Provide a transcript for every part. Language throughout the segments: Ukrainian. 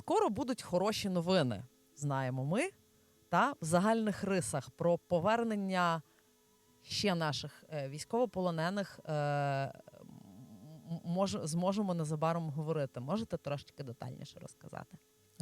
скоро будуть хороші новини, знаємо ми, та в загальних рисах про повернення ще наших е, військовополонених. Е, мож, зможемо незабаром говорити. Можете трошечки детальніше розказати?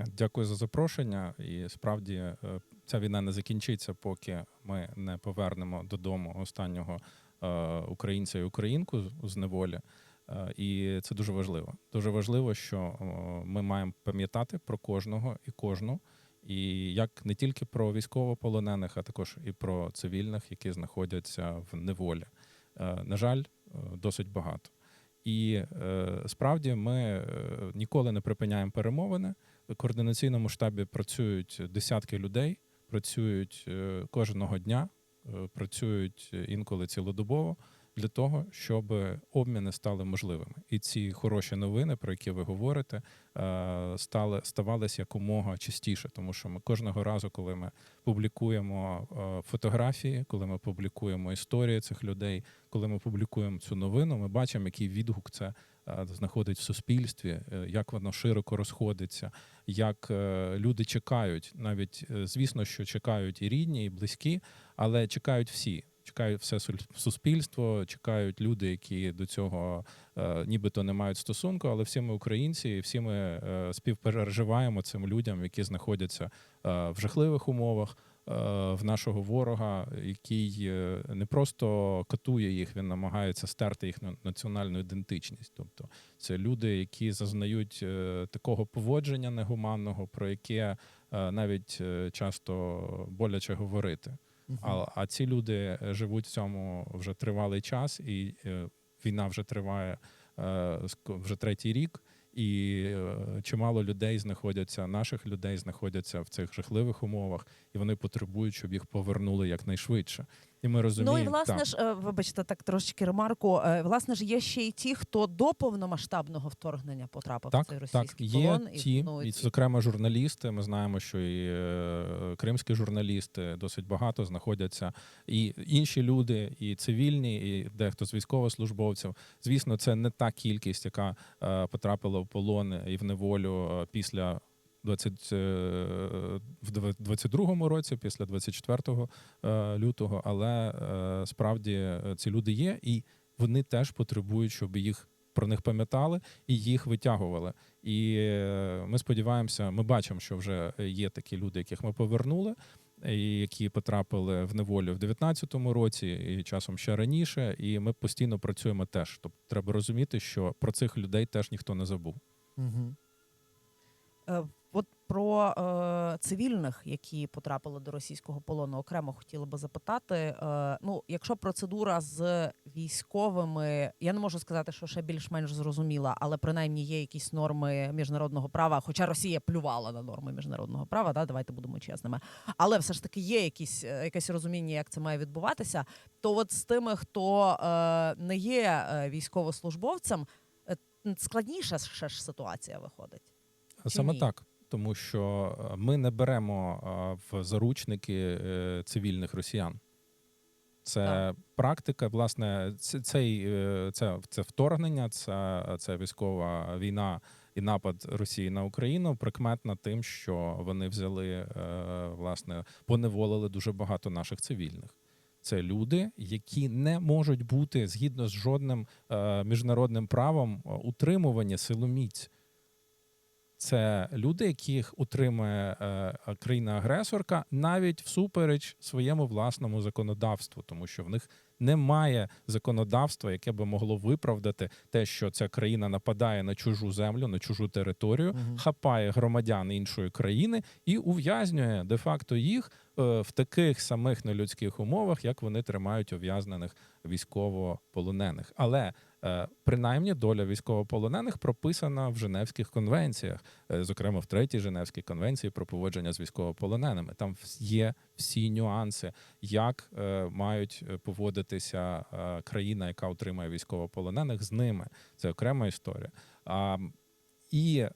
Дякую за запрошення. І справді е, ця війна не закінчиться, поки ми не повернемо додому останнього е, українця і українку з неволі. Е, І це дуже важливо. Дуже важливо, що е, ми маємо пам'ятати про кожного і кожну, і як не тільки про військовополонених, а також і про цивільних, які знаходяться в неволі. Е, На жаль, досить багато. І справді ми ніколи не припиняємо перемовини. В координаційному штабі працюють десятки людей, працюють кожного дня, працюють інколи цілодобово для того, щоб обміни стали можливими. І ці хороші новини, про які ви говорите, е, стали ставалися якомога частіше, тому що ми кожного разу, коли ми публікуємо е, фотографії, коли ми публікуємо історії цих людей, коли ми публікуємо цю новину, ми бачимо, який відгук це е, знаходить в суспільстві, як воно широко розходиться, як люди чекають, навіть звісно, що чекають і рідні, і близькі, але чекають всі. Чекають все суспільство, чекають люди, які до цього е, нібито не мають стосунку, але всі ми українці, і всі ми е, співпереживаємо цим людям, які знаходяться е, в жахливих умовах, в нашого ворога, який не просто катує їх, він намагається стерти їхню національну ідентичність. Тобто це люди, які зазнають такого поводження негуманного, про яке навіть часто боляче говорити. А, а ці люди е, живуть в цьому вже тривалий час, і е, війна вже триває е, вже третій рік. І е, чимало людей знаходяться, наших людей знаходяться в цих жахливих умовах, і вони потребують, щоб їх повернули якнайшвидше. І ми розуміємо, Ну і власне так, ж, е, вибачте, так трошечки ремарку. е, Власне ж, є ще й ті, хто до повномасштабного вторгнення потрапив в Так, цей так, російський є полон. ті, ну, і, зокрема, журналісти. Ми знаємо, що і е, кримські журналісти досить багато знаходяться, і інші люди, і цивільні, і дехто з військовослужбовців. Звісно, це не та кількість, яка потрапила в полон і в неволю після. 20, е, в 22-му році, після 24 е, лютого, але е, справді ці люди є, і вони теж потребують, щоб їх про них пам'ятали і їх витягували. І ми сподіваємося, ми бачимо, що вже є такі люди, яких ми повернули, і які потрапили в неволю в 19-му році, і часом ще раніше. І ми постійно працюємо теж. Тобто треба розуміти, що про цих людей теж ніхто не забув. Угу. От про е, цивільних, які потрапили до російського полону, окремо хотіла би запитати. Е, ну, якщо процедура з військовими, я не можу сказати, що ще більш-менш зрозуміла, але принаймні є якісь норми міжнародного права, хоча Росія плювала на норми міжнародного права, да, давайте будемо чесними. Але все ж таки є якісь, е, якесь розуміння, як це має відбуватися. То от з тими, хто е, не є е, військовослужбовцем, е, складніша ще ж ситуація виходить. Саме так. Тому що е, ми не беремо е, в заручники е, цивільних росіян. Це Так. практика, власне, це, цей, це, це вторгнення, це, це військова війна і напад Росії на Україну прикметна тим, що вони взяли, власне, поневолили дуже багато наших цивільних. Це люди, які не можуть бути згідно з жодним міжнародним правом утримувані силоміць. Це люди, яких утримує е, країна-агресорка навіть всупереч своєму власному законодавству, тому що в них немає законодавства, яке би могло виправдати те, що ця країна нападає на чужу землю, на чужу територію, Мгм. хапає громадян іншої країни і ув'язнює де-факто їх е, в таких самих нелюдських умовах, як вони тримають ув'язнених військовополонених. Але принаймні доля військовополонених прописана в Женевських конвенціях, е, зокрема в третій Женевській конвенції про поводження з військовополоненими. Там є всі нюанси, як е, мають е, поводитися е, країна, яка отримує військовополонених з ними. Це окрема історія. А, і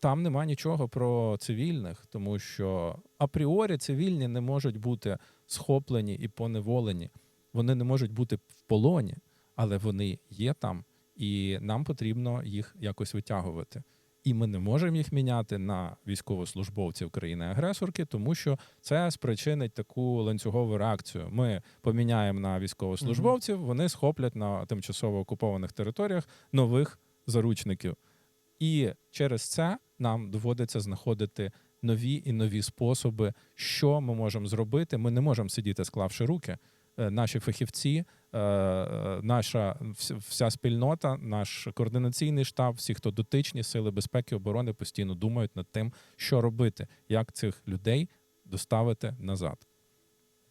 там нема нічого про цивільних, тому що апріорі цивільні не можуть бути схоплені і поневолені. Вони не можуть бути в полоні, але вони є там, і нам потрібно їх якось витягувати. І ми не можемо їх міняти на військовослужбовців країни-агресорки, тому що це спричинить таку ланцюгову реакцію. Ми поміняємо на військовослужбовців, вони схоплять на тимчасово окупованих територіях нових заручників. І через це нам доводиться знаходити нові і нові способи, що ми можемо зробити. Ми не можемо сидіти, склавши руки. Е, Наші фахівці, е, е, наша вся спільнота, наш координаційний штаб, всі, хто дотичні, сили безпеки оборони, постійно думають над тим, що робити, як цих людей доставити назад.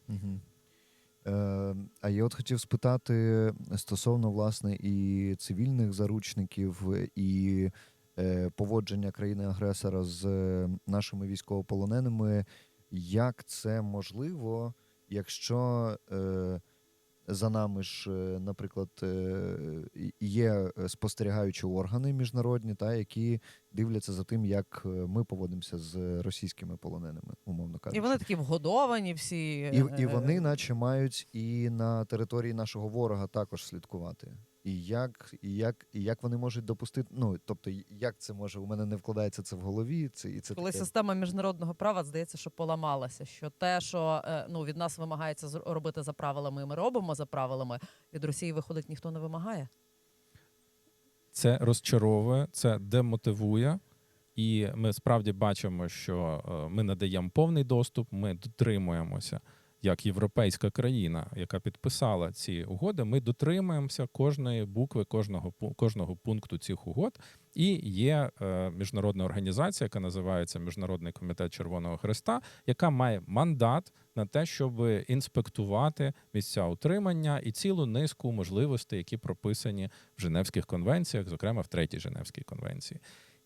Угу. А я от хотів спитати стосовно власне і цивільних заручників, і поводження країни-агресора з нашими військовополоненими. Як це можливо, якщо е, за нами ж, е, наприклад, е, є спостерігаючі органи міжнародні, та, які дивляться за тим, як е, ми поводимося з російськими полоненими, умовно кажучи. І вони такі вгодовані всі. І, і е, вони, наче, мають і на території нашого ворога також слідкувати. І як, і як, і як вони можуть допустити. Ну тобто, як це може? У мене не вкладається це в голові. Це і це коли таке. система міжнародного права здається, що поламалася. Що те, що е, ну від нас вимагається робити за правилами, і ми робимо за правилами. Від Росії виходить, ніхто не вимагає. Це розчаровує, це демотивує. І ми справді бачимо, що е, ми надаємо повний доступ, ми дотримуємося як європейська країна, яка підписала ці угоди. Ми дотримуємося кожної букви, кожного кожного пункту цих угод. І є е, міжнародна організація, яка називається Міжнародний комітет Червоного Хреста, яка має мандат на те, щоб інспектувати місця утримання і цілу низку можливостей, які прописані в Женевських конвенціях, зокрема в третій Женевській конвенції.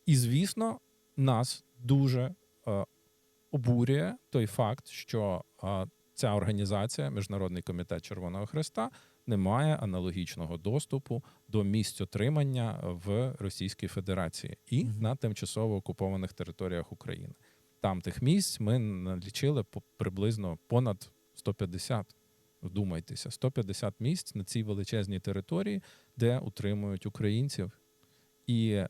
І звісно, нас дуже е, обурює той факт, що е, ця організація, Міжнародний комітет Червоного Хреста, не має аналогічного доступу до місць отримання в Російській Федерації і Мгм. на тимчасово окупованих територіях України. Там тих місць ми налічили приблизно понад 150. Вдумайтеся, 150 місць на цій величезній території, де утримують українців. І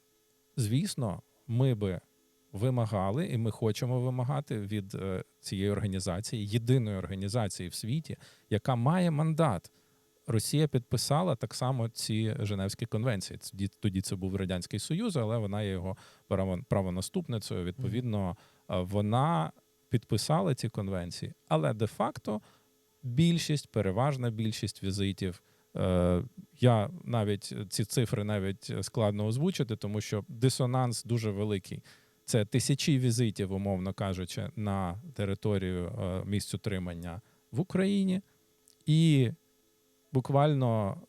звісно, ми би вимагали, і ми хочемо вимагати від е, цієї організації, єдиної організації в світі, яка має мандат. Росія підписала так само ці Женевські конвенції. Тоді, це був Радянський Союз, але вона є його право- правонаступницею. Відповідно, е, вона підписала ці конвенції, але де-факто більшість, переважна більшість візитів. Е, я навіть ці цифри навіть складно озвучити, тому що дисонанс дуже великий. Це тисячі візитів, умовно кажучи, на територію е, місць утримання в Україні, і буквально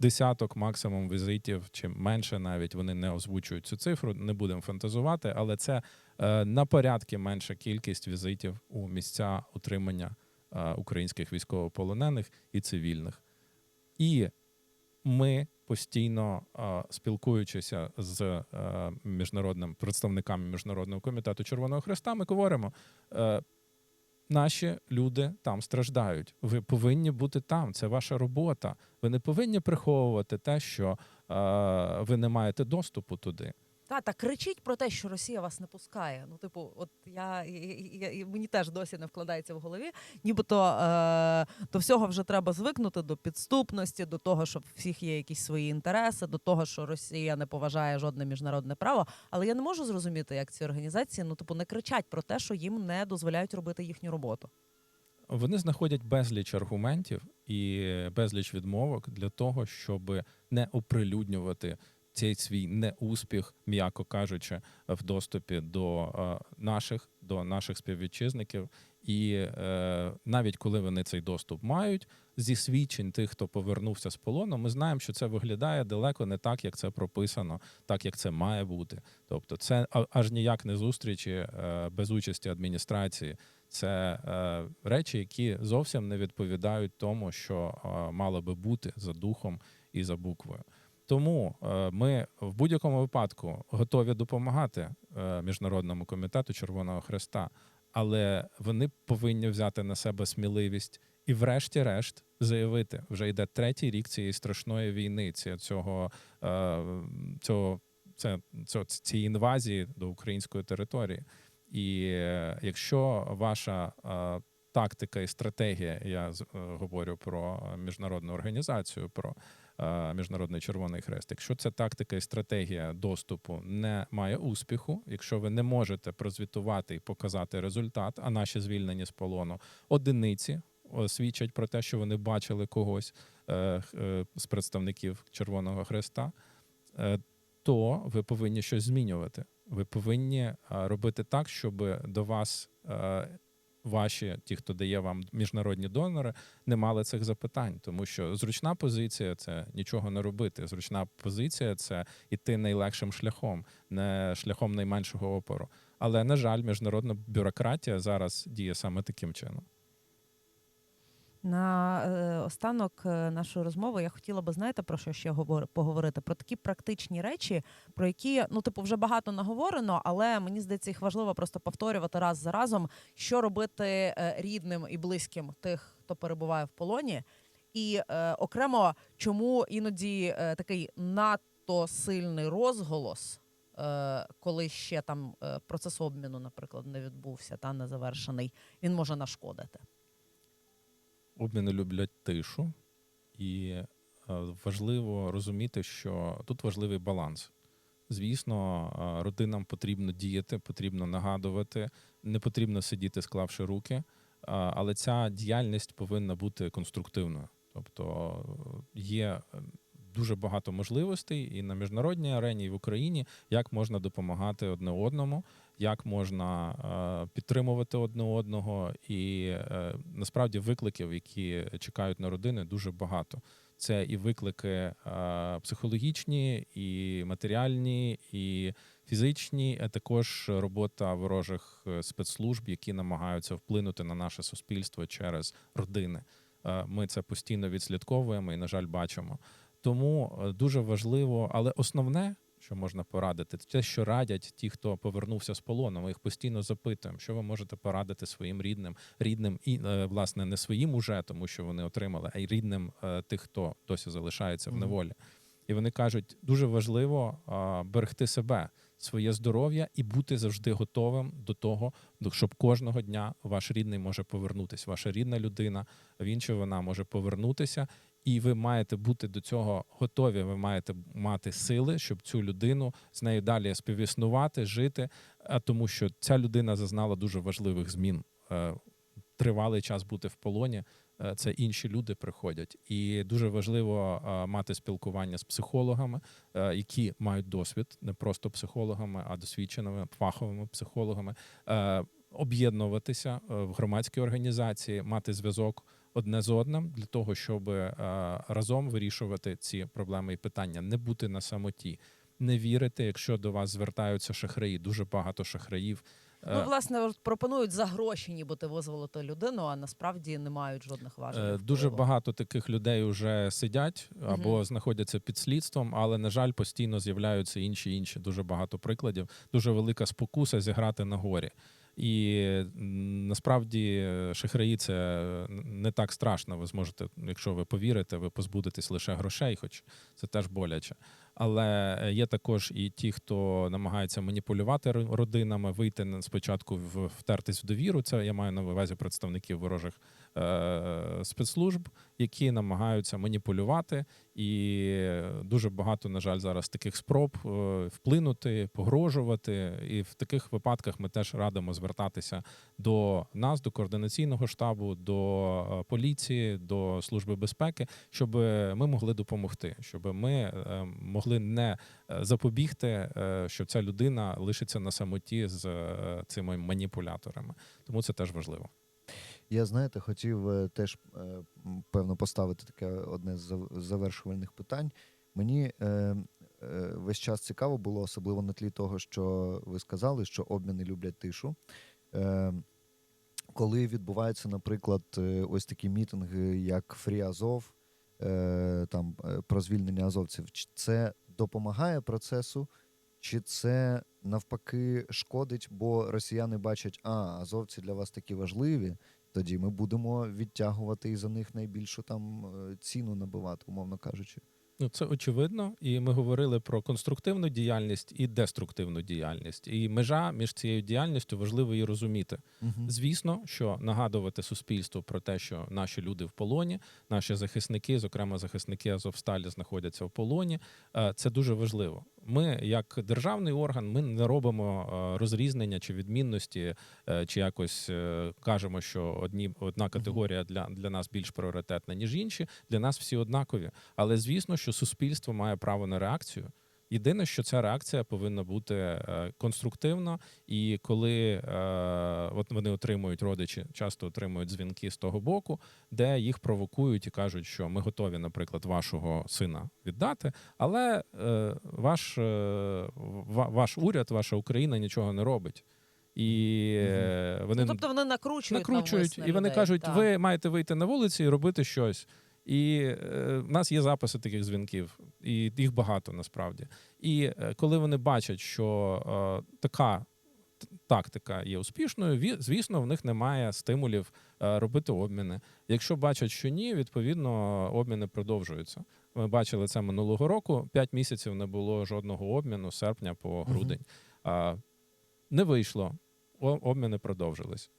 десяток максимум візитів, чи менше навіть вони не озвучують цю цифру, не будемо фантазувати, але це е, на порядки менша кількість візитів у місця утримання е, українських військовополонених і цивільних. І ми постійно спілкуючися з е, міжнародним представниками міжнародного комітету Червоного Хреста, ми говоримо. Е, Наші люди там страждають. Ви повинні бути там. Це ваша робота. Ви не повинні приховувати те, що е, ви не маєте доступу туди. Та, та кричіть про те, що Росія вас не пускає. Ну, типу, от я, я, я, мені теж досі не вкладається в голові. Нібито е, до всього вже треба звикнути до підступності, до того, що всіх є якісь свої інтереси, до того, що Росія не поважає жодне міжнародне право. Але я не можу зрозуміти, як ці організації ну, типу, не кричать про те, що їм не дозволяють робити їхню роботу. Вони знаходять безліч аргументів і безліч відмовок для того, щоб не оприлюднювати цей свій неуспіх, м'яко кажучи, в доступі до е, наших, до наших співвітчизників. І е, навіть коли вони цей доступ мають, зі свідчень тих, хто повернувся з полону, ми знаємо, що це виглядає далеко не так, як це прописано, так як це має бути. Тобто, це аж ніяк не зустрічі е, без участі адміністрації. Це е, речі, які зовсім не відповідають тому, що е, мало би бути за духом і за буквою. Тому е, ми в будь-якому випадку готові допомагати е, міжнародному комітету Червоного Хреста, але вони повинні взяти на себе сміливість і, врешті-решт, заявити, вже йде третій рік цієї страшної війни, цього, е, цього це, цієї інвазії до української території. І якщо ваша тактика і стратегія, я говорю про міжнародну організацію, про міжнародний Червоний Хрест, якщо ця тактика і стратегія доступу не має успіху, якщо ви не можете прозвітувати і показати результат, а наші звільнені з полону одиниці свідчать про те, що вони бачили когось е, е, з представників Червоного Хреста, е, то ви повинні щось змінювати. Ви повинні е, робити так, щоб до вас е, ваші, ті, хто дає вам міжнародні донори, не мали цих запитань, тому що зручна позиція це нічого не робити. Зручна позиція це іти найлегшим шляхом, не шляхом найменшого опору. Але на жаль, міжнародна бюрократія зараз діє саме таким чином. На е, останок е, нашої розмови я хотіла би знаєте про що ще говор- поговорити? Про такі практичні речі, про які ну типу вже багато наговорено, але мені здається, їх важливо просто повторювати раз за разом, що робити е, рідним і близьким тих, хто перебуває в полоні, і е, окремо чому іноді е, такий надто сильний розголос. Коли ще там процес обміну, наприклад, не відбувся та не завершений, він може нашкодити. Обміни люблять тишу, і е, важливо розуміти, що тут важливий баланс. Звісно, е, родинам потрібно діяти, потрібно нагадувати, не потрібно сидіти, склавши руки, е, але ця діяльність повинна бути конструктивною. Тобто є дуже багато можливостей і на міжнародній арені, і в Україні, як можна допомагати одне одному, як можна е, підтримувати одне одного, і е, насправді викликів, які чекають на родини, дуже багато. Це і виклики е, психологічні, і матеріальні, і фізичні, а також робота ворожих спецслужб, які намагаються вплинути на наше суспільство через родини. Ми це постійно відслідковуємо і, на жаль, бачимо. Тому е, дуже важливо, але основне, що можна порадити, це те, що радять ті, хто повернувся з полону. Ми їх постійно запитуємо, що ви можете порадити своїм рідним, рідним і е, власне не своїм уже, тому що вони отримали, а й рідним е, тих, хто досі залишається в неволі. І вони кажуть, дуже важливо берегти себе, своє здоров'я і бути завжди готовим до того, щоб кожного дня ваш рідний може повернутися. Ваша рідна людина, він чи вона може повернутися, і ви маєте бути до цього готові. Ви маєте мати сили, щоб цю людину з нею далі співіснувати, жити. А тому, що ця людина зазнала дуже важливих змін. Е, Тривалий час бути в полоні. е, Це інші люди приходять, і дуже важливо е, мати спілкування з психологами, які мають досвід, не просто психологами, а досвідченими фаховими психологами, об'єднуватися в громадській організації, мати зв'язок одне з одним для того, щоб е, разом вирішувати ці проблеми і питання, не бути на самоті, не вірити, якщо до вас звертаються шахраї. Дуже багато шахраїв. Е, Ну, власне, пропонують за гроші, нібито визволити людину, а насправді не мають жодних Е, важелів. Дуже впливу. багато таких людей вже сидять або Мгм. знаходяться під слідством, але на жаль, постійно з'являються інші інші. Дуже багато прикладів. Дуже велика спокуса зіграти на горі. І насправді шахраї це не так страшно. Ви зможете, якщо ви повірите, ви позбудетесь лише грошей, хоч це теж боляче. Але е, є також і ті, хто намагається маніпулювати ро- родинами, вийти спочатку в втертись в довіру. Це я маю на увазі представників ворожих е, спецслужб, які намагаються маніпулювати, і дуже багато, на жаль, зараз таких спроб е, вплинути, погрожувати. І в таких випадках ми теж радимо звертатися до нас, до координаційного штабу, до е, поліції, до служби безпеки, щоб ми могли допомогти, щоб ми могли не запобігти, що ця людина лишиться на самоті з цими маніпуляторами. Тому це теж важливо. Я знаєте, хотів е, теж е, певно поставити таке одне з завершувальних питань. Мені е, весь час цікаво було, особливо на тлі того, що ви сказали, що обміни люблять тишу. Коли відбуваються, наприклад, ось такі мітинги, як Фрі Азов, там про звільнення азовців, це допомагає процесу, чи це навпаки шкодить, бо росіяни бачать, а азовці для вас такі важливі, тоді ми будемо відтягувати і за них найбільшу там е, ціну набивати, умовно кажучи. Ну, це очевидно, і ми говорили про конструктивну діяльність і деструктивну діяльність. І межа між цією діяльністю важливо її розуміти. Мгм. Звісно, що нагадувати суспільству про те, що наші люди в полоні, наші захисники, зокрема захисники Азовсталі, знаходяться в полоні. е, Це дуже важливо. Ми, як державний орган, ми не робимо е, розрізнення чи відмінності, е, чи якось е, кажемо, що одні одна категорія для, для нас більш пріоритетна ніж інші. Для нас всі однакові. Але звісно, що суспільство має право на реакцію. Єдине, що ця реакція повинна бути е, конструктивна, і коли е, от вони отримують родичі, часто отримують дзвінки з того боку, де їх провокують і кажуть, що ми готові, наприклад, вашого сина віддати, але е, ваш, ваш уряд, ваша Україна нічого не робить. І е, вони Ну, тобто вони накручують, накручують, навмисно і вони людей, кажуть, так. ви маєте вийти на вулиці і робити щось. І е, в нас є записи таких дзвінків, і їх багато насправді. І е, коли вони бачать, що е, така тактика є успішною, звісно, в них немає стимулів е, робити обміни. Якщо бачать, що ні, відповідно обміни продовжуються. Ми бачили це минулого року. П'ять місяців не було жодного обміну з серпня по грудень. А, не вийшло. Обміни продовжились.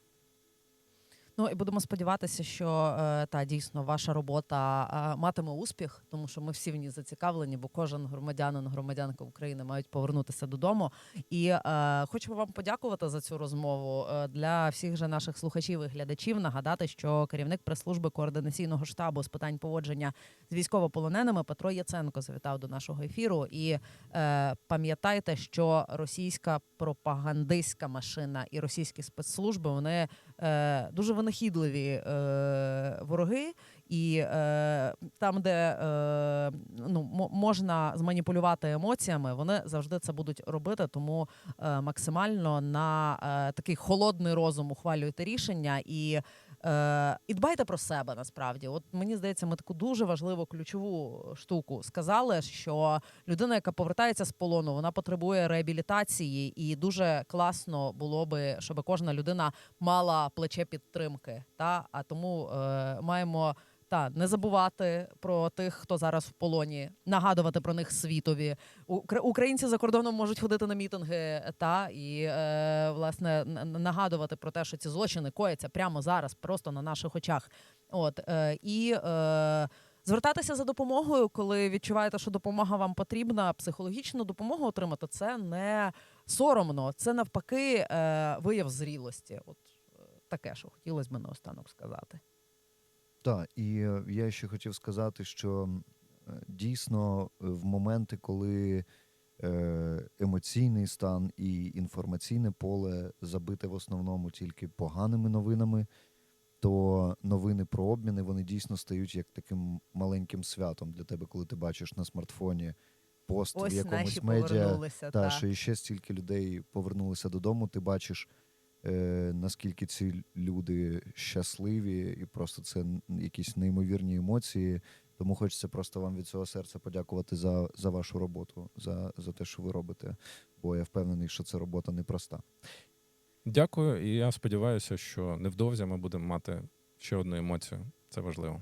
Ну і будемо сподіватися, що е, та дійсно ваша робота матиме успіх, тому що ми всі в ній зацікавлені, бо кожен громадянин, громадянка України мають повернутися додому. І е, хочемо вам подякувати за цю розмову. Е, для всіх же наших слухачів і глядачів нагадати, що керівник прес-служби координаційного штабу з питань поводження з військовополоненими Петро Яценко завітав до нашого ефіру. І пам'ятайте, що російська пропагандистська машина і російські спецслужби вони е, дуже винахідливі е, вороги, і е, там, де е, ну, мо- можна зманіпулювати емоціями, вони завжди це будуть робити. Тому е, максимально на е, такий холодний розум ухвалюйте рішення і. Е, і дбайте про себе насправді. От мені здається, ми таку дуже важливу ключову штуку сказали, що людина, яка повертається з полону, вона потребує реабілітації, і дуже класно було би, щоб кожна людина мала плече підтримки. Та а тому е, маємо. Та не забувати про тих, хто зараз в полоні, нагадувати про них світові. Укра- Українці за кордоном можуть ходити на мітинги, та і е, власне нагадувати про те, що ці злочини кояться прямо зараз, просто на наших очах. От е, і е, звертатися за допомогою, коли відчуваєте, що допомога вам потрібна, психологічну допомогу отримати це не соромно, це навпаки е, вияв зрілості. От е, таке, що хотілося б наостанок сказати. Так, і е, я ще хотів сказати, що е, дійсно е, в моменти, коли емоційний стан і інформаційне поле забите в основному тільки поганими новинами, то новини про обміни вони дійсно стають як таким маленьким святом для тебе, коли ти бачиш на смартфоні пост в якомусь медіа. Та, та. що іще стільки людей повернулися додому, ти бачиш, е, наскільки ці люди щасливі, і просто це якісь неймовірні емоції. Тому хочеться просто вам від цього серця подякувати за, за вашу роботу, за, за те, що ви робите. Бо я впевнений, що це робота непроста. Дякую, і я сподіваюся, що невдовзі ми будемо мати ще одну емоцію. Це важливо.